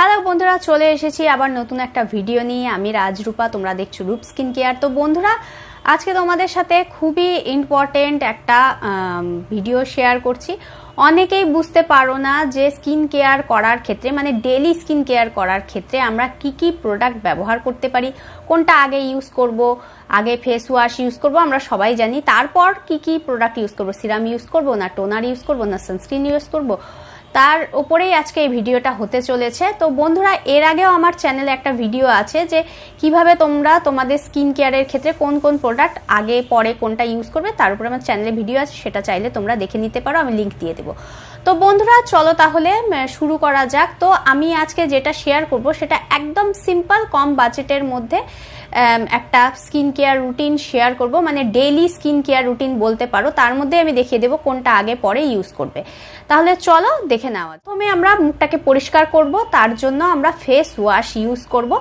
Hello বন্ধুরা, চলে এসেছি আবার নতুন একটা ভিডিও নিয়ে। আমি রাজরূপা, তোমরা দেখছ রূপ স্কিন কেয়ার। তো বন্ধুরা, আজকে তোমাদের সাথে খুবই ইম্পর্টেন্ট একটা ভিডিও শেয়ার করছি। অনেকেই বুঝতে পারো না যে স্কিন কেয়ার করার ক্ষেত্রে মানে ডেলি স্কিন কেয়ার করার ক্ষেত্রে আমরা কি কি প্রোডাক্ট ব্যবহার করতে পারি, কোনটা আগে ইউজ করব, আগে ফেস ওয়াশ ইউজ করব, আমরা সবাই জানি। তারপর কি কি প্রোডাক্ট ইউজ করব সিরাম ইউজ করব, না টোনার ইউজ করব, না সানস্ক্রিন ইউজ করব? তার উপরেই আজকে এই ভিডিওটা হতে চলেছে। তো বন্ধুরা, এর আগেও আমার চ্যানেলে একটা ভিডিও আছে যে কীভাবে তোমরা তোমাদের স্কিন কেয়ারের ক্ষেত্রে কোন কোন প্রোডাক্ট আগে, পরে কোনটা ইউজ করবে, তার উপরে আমার চ্যানেলে ভিডিও আছে, সেটা চাইলে তোমরা দেখে নিতে পারো, আমি লিঙ্ক দিয়ে দেবো। তো বন্ধুরা, চলো তাহলে শুরু করা যাক। তো আমি আজকে যেটা শেয়ার করব, সেটা একদম সিম্পল কম বাজেটের মধ্যে একটা স্কিন কেয়ার রুটিন শেয়ার করব। মানে ডেইলি স্কিন কেয়ার রুটিন বলতে পারো। তার মধ্যে আমি দেখিয়ে দেবো কোনটা আগে পরে ইউজ করবে। তাহলে চলো দেখে নেওয়া। প্রথমে আমরা মুখটাকে পরিষ্কার করব। তার জন্য আমরা ফেস ওয়াশ ইউজ করব।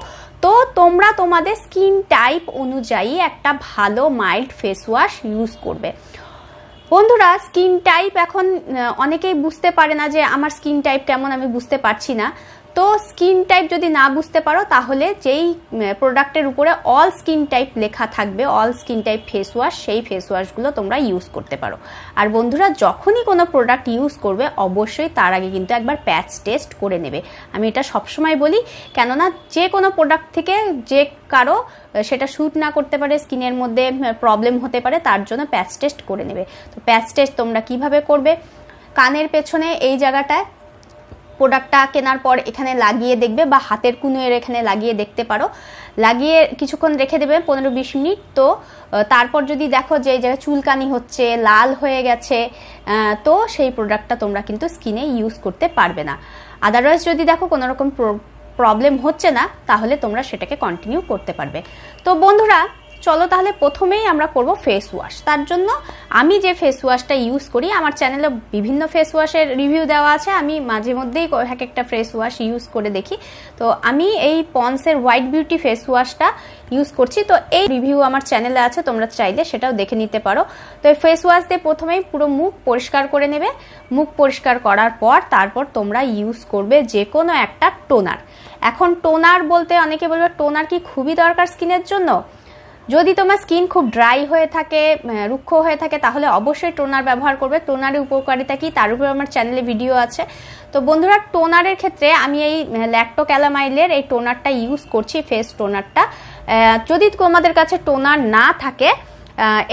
তো তোমরা তোমাদের স্কিন টাইপ অনুযায়ী একটা ভালো মাইল্ড ফেস ওয়াশ ইউজ করবে। বন্ধুরা স্কিন টাইপ এখন অনেকেই বুঝতে পারে না যে আমার স্কিন টাইপ কেমন আমি বুঝতে পারছি না। তো স্কিন টাইপ যদি না বুঝতে পারো, তাহলে যেই প্রোডাক্টের উপরে অল স্কিন টাইপ লেখা থাকবে all skin type face wash সেই ফেস ওয়াশগুলো তোমরা ইউজ করতে পারো। আর বন্ধুরা, যখনই কোনো প্রোডাক্ট ইউজ করবে, অবশ্যই তার আগে কিন্তু একবার প্যাচ টেস্ট করে নেবে। আমি এটা সবসময় বলি, কেননা যে কোনো প্রোডাক্ট থেকে যে কারও সেটা শ্যুট না করতে পারে স্কিনের মধ্যে প্রবলেম হতে পারে, তার জন্য প্যাচ টেস্ট করে নেবে। তো প্যাচ টেস্ট তোমরা কীভাবে করবে? কানের পেছনে এই জায়গাটায় প্রোডাক্টটা কেনার পর এখানে লাগিয়ে দেখবে বা হাতের কুনুয়ের এখানে লাগিয়ে দেখতে পারো। লাগিয়ে কিছুক্ষণ রেখে দেবে পনেরো বিশ মিনিট। তো তারপর যদি দেখো যে এই জায়গায় চুলকানি হচ্ছে, লাল হয়ে গেছে তো সেই প্রোডাক্টটা তোমরা কিন্তু স্কিনে ইউজ করতে পারবে না। আদারওয়াইজ যদি দেখো কোনো রকম প্রবলেম হচ্ছে না, তাহলে তোমরা সেটাকে কন্টিনিউ করতে পারবে। তো বন্ধুরা চলো তাহলে প্রথমেই আমরা করব ফেস ওয়াশ তার জন্য আমি যে ফেস ওয়াশটা ইউজ করি, আমার চ্যানেলে বিভিন্ন ফেস ওয়াশের রিভিউ দেওয়া আছে, আমি মাঝে মধ্যেই এক একটা ফেস ওয়াশ ইউজ করে দেখি। তো আমি এই পন্সের হোয়াইট বিউটি ফেস ওয়াশটা ইউজ করছি। তো এই রিভিউ আমার চ্যানেলে আছে, তোমরা চাইলে সেটাও দেখে নিতে পারো। তো এই ফেস ওয়াশ দিয়ে প্রথমেই পুরো মুখ পরিষ্কার করে নেবে। মুখ পরিষ্কার করার পর তারপর তোমরা ইউজ করবে যে কোনো একটা টোনার এখন টোনার বলতে অনেকে বলবে টোনার কি খুবই দরকার স্কিনের জন্য? যদি তোমার স্কিন খুব ড্রাই হয়ে থাকে রুক্ষ হয়ে থাকে, তাহলে অবশ্যই টোনার ব্যবহার করবে। টোনারের উপকারিতা কি? তার উপর আমার চ্যানেলে ভিডিও আছে। তো বন্ধুরা টোনারের ক্ষেত্রে আমি এই ল্যাক্টো ক্যালামাইলের এই টোনারটা ইউজ করছি ফেস টোনারটা যদি তোমাদের কাছে টোনার না থাকে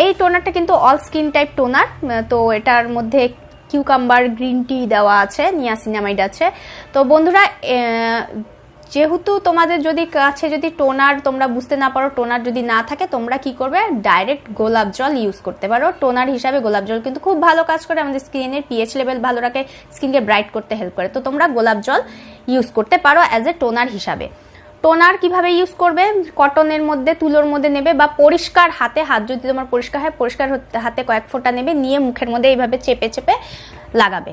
এই টোনারটা কিন্তু অল স্কিন টাইপ টোনার তো এটার মধ্যে কিউকাম্বার গ্রিন টি দেওয়া আছে নিয়াসিনামাইড আছে। তো বন্ধুরা যেহেতু তোমাদের যদি কাছে যদি টোনার, তোমরা বুঝতে না পারো, টোনার যদি না থাকে, তোমরা কি করবে? ডাইরেক্ট গোলাপ জল ইউজ করতে পারো। টোনার হিসাবে গোলাপ জল কিন্তু খুব ভালো কাজ করে, আমাদের স্কিনের পিএইচ লেভেল ভালো রাখে স্কিনকে ব্রাইট করতে হেল্প করে। তো তোমরা গোলাপ জল ইউজ করতে পারো অ্যাজ এ টোনার হিসাবে। টোনার কীভাবে ইউজ করবে? কটনের মধ্যে, তুলোর মধ্যে নেবে বা পরিষ্কার হাতে, হাত যদি তোমার পরিষ্কার হয়, পরিষ্কার হাতে কয়েক ফোঁটা নেবে, নিয়ে মুখের মধ্যে এইভাবে চেপে চেপে লাগাবে।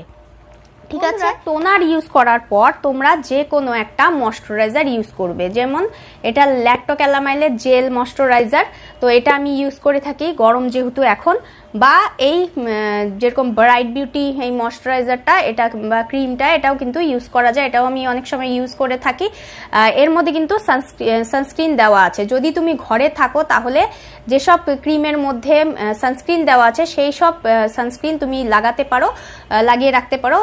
ঠিক আছে? টোনার ইউজ করার পর তোমরা যে কোনো একটা ময়শ্চারাইজার ইউজ করবে। যেমন এটা ল্যাকটোক্যালামাইলের জেল ময়শ্চারাইজার তো এটা আমি ইউজ করে থাকি, গরম যেহেতু এখন বা এই যেরকম ব্রাইট বিউটি এই ময়শ্চারাইজারটা, এটা বা ক্রিমটা, এটাও কিন্তু ইউজ করা যায়। এটাও আমি অনেক সময় ইউজ করে থাকি। এর মধ্যে কিন্তু সানস্ক্রিন দেওয়া আছে। যদি তুমি ঘরে থাকো, তাহলে যেসব ক্রিমের মধ্যে সানস্ক্রিন দেওয়া আছে, সেই সব সানস্ক্রিন তুমি লাগাতে পারো লাগিয়ে রাখতে পারো।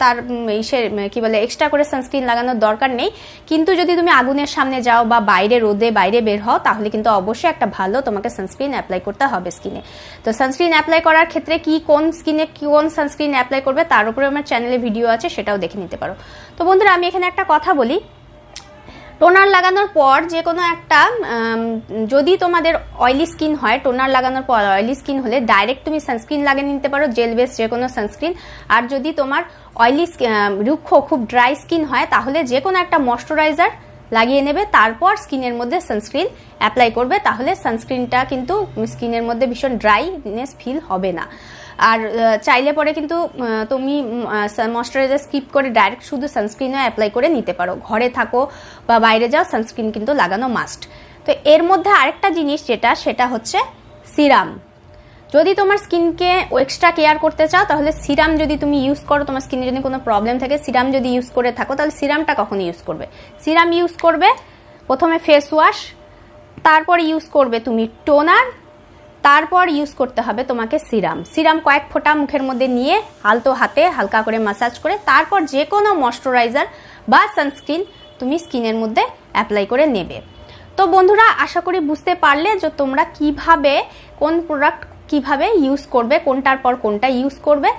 তার ইসের কি বলে এক্সট্রা করে সানস্ক্রিন লাগানোর দরকার নেই। কিন্তু যদি তুমি আগুনের সামনে যাও বা বাইরে রোদে বাইরে বের হও, তাহলে কিন্তু অবশ্যই একটা ভালো তোমাকে সানস্ক্রিন অ্যাপ্লাই করতে হবে স্কিনে তো সানস্ক্রিন অ্যাপ্লাই করার ক্ষেত্রে কি কোন স্কিনে কি কোন সানস্ক্রিন অ্যাপ্লাই করবে, তার উপরে আমার চ্যানেলে ভিডিও আছে, সেটাও দেখে নিতে পারো। তো বন্ধুরা, আমি এখানে একটা কথা বলি। টোনার লাগানোর পর যে কোনো একটা যদি তোমাদের অয়েলি স্কিন হয় টোনার লাগানোর পর অয়েলি স্কিন হলে ডাইরেক্ট তুমি সানস্ক্রিন লাগিয়ে নিতে পারো জেল বেস যে কোনো সানস্ক্রিন আর যদি তোমার অয়েলি রুক্ষ, খুব ড্রাই স্কিন হয়, তাহলে যে কোনো একটা ময়শ্চারাইজার লাগিয়ে নেবে, তারপর স্কিনের মধ্যে সানস্ক্রিন অ্যাপ্লাই করবে, তাহলে সানস্ক্রিনটা কিন্তু স্কিনের মধ্যে ভীষণ ড্রাইনেস ফিল হবে না। আর চাইলে পরে কিন্তু তুমি ময়শ্চারাইজার স্কিপ করে ডাইরেক্ট শুধু সানস্ক্রিনও অ্যাপ্লাই করে নিতে পারো। ঘরে থাকো বা বাইরে যাও, সানস্ক্রিন কিন্তু লাগানো মাস্ট। তো এর মধ্যে আরেকটা জিনিস যেটা, সেটা হচ্ছে সিরাম। যদি তোমার স্কিনকে এক্সট্রা কেয়ার করতে চাও, তাহলে সিরাম যদি তুমি ইউজ করো, তোমার স্কিনে যদি কোনো প্রবলেম থাকে, সিরাম যদি ইউজ করে থাকো, তাহলে সিরামটা কখন ইউজ করবে। সিরাম ইউজ করবে, প্রথমে ফেস ওয়াশ তারপর ইউজ করবে তুমি টোনার তারপর ইউজ করতে হবে তোমাকে সিরাম। সিরাম কয়েক ফোঁটা মুখের মধ্যে নিয়ে আলতো হাতে হালকা করে মাসাজ করে, তারপর যে কোনো ময়শ্চারাইজার বা সানস্ক্রিন তুমি স্কিনের মধ্যে অ্যাপ্লাই করে নেবে। তো বন্ধুরা, আশা করি বুঝতে পারলে যে তোমরা কীভাবে কোন প্রোডাক্ট কীভাবে ইউজ করবে, কোনটার পর কোনটা ইউজ করবে।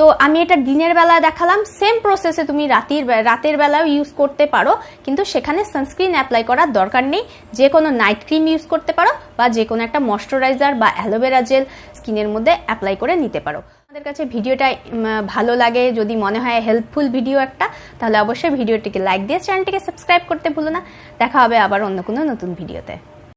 তো আমি এটা দিনের বেলা দেখালাম সেম প্রসেসে তুমি রাতের রাতের বেলাও ইউজ করতে পারো, কিন্তু সেখানে সানস্ক্রিন অ্যাপ্লাই করার দরকার নেই। যে কোনো নাইট ক্রিম ইউজ করতে পারো বা যে কোনো একটা ময়শ্চারাইজার বা অ্যালোভেরা জেল স্কিনের মধ্যে অ্যাপ্লাই করে নিতে পারো। আমাদের কাছে ভিডিওটা ভালো লাগে, যদি মনে হয় হেল্পফুল ভিডিও একটা, তাহলে অবশ্যই ভিডিওটিকে লাইক দিয়ে চ্যানেলটিকে সাবস্ক্রাইব করতে ভুলো না। দেখা হবে আবার অন্য কোনো নতুন ভিডিওতে